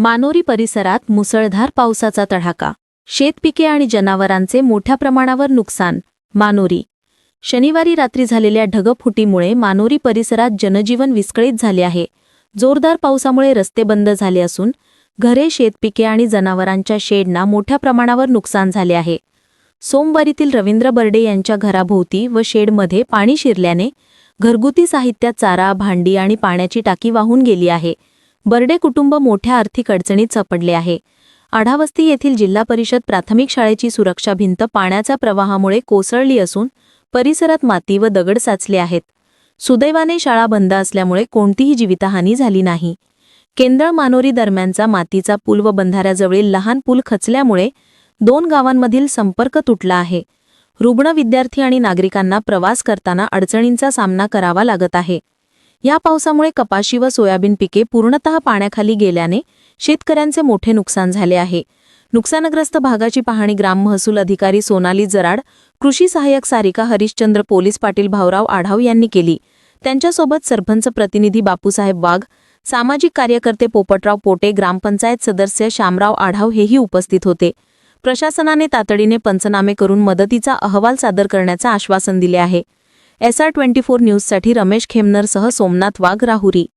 मानोरी परिसरात मुसळधार पावसाचा तडाखा. शेतपिके आणि जनावरांचे मोठ्या प्रमाणावर नुकसान. मानोरी. शनिवारी रात्री झालेल्या ढगफुटीमुळे मानोरी परिसरात जनजीवन विस्कळीत झाले आहे. जोरदार पावसामुळे रस्ते बंद झाले असून घरे शेतपिके आणि जनावरांच्या शेडना मोठ्या प्रमाणावर नुकसान झाले आहे. सोमवारीतील रवींद्र बर्डे यांच्या घराभोवती व शेडमध्ये पाणी शिरल्याने घरगुती साहित्यात चारा भांडी आणि पाण्याची टाकी वाहून गेली आहे. बर्डे कुटुंब मोठ्या आर्थिक अडचणीत सापडले आहे. आढावस्ती येथील जिल्हा परिषद प्राथमिक शाळेची सुरक्षा भिंत पाण्याच्या प्रवाहामुळे कोसळली असून परिसरात माती व दगड साचले आहेत. सुदैवाने शाळा बंद असल्यामुळे कोणतीही जीवितहानी झाली नाही. केंद्र मानोरी दरम्यानचा मातीचा पूल व बंधाऱ्याजवळील लहान पूल खचल्यामुळे दोन गावांमधील संपर्क तुटला आहे. रुग्ण विद्यार्थी आणि नागरिकांना प्रवास करताना अडचणींचा सामना करावा लागत आहे. या पावसामुळे कपाशी व सोयाबीन पिके पूर्णतः पाण्याखाली गेल्याने शेतकऱ्यांचे मोठे नुकसान झाले आहे. नुकसानग्रस्त भागाची पाहणी ग्राम महसूल अधिकारी सोनाली जराड कृषी सहाय्यक सारिका हरिश्चंद्र पोलीस पाटील भाऊराव आढाव यांनी केली. त्यांच्यासोबत सरपंच प्रतिनिधी बापूसाहेब वाघ सामाजिक कार्यकर्ते पोपटराव पोटे ग्रामपंचायत सदस्य शामराव आढाव हेही उपस्थित होते. प्रशासनाने तातडीने पंचनामे करून मदतीचा अहवाल सादर करण्याचे आश्वासन दिले आहे. एस आर ट्वेंटी फोर न्यूजसाठी रमेश खेमनरसह सोमनाथ वाघ राहुरी.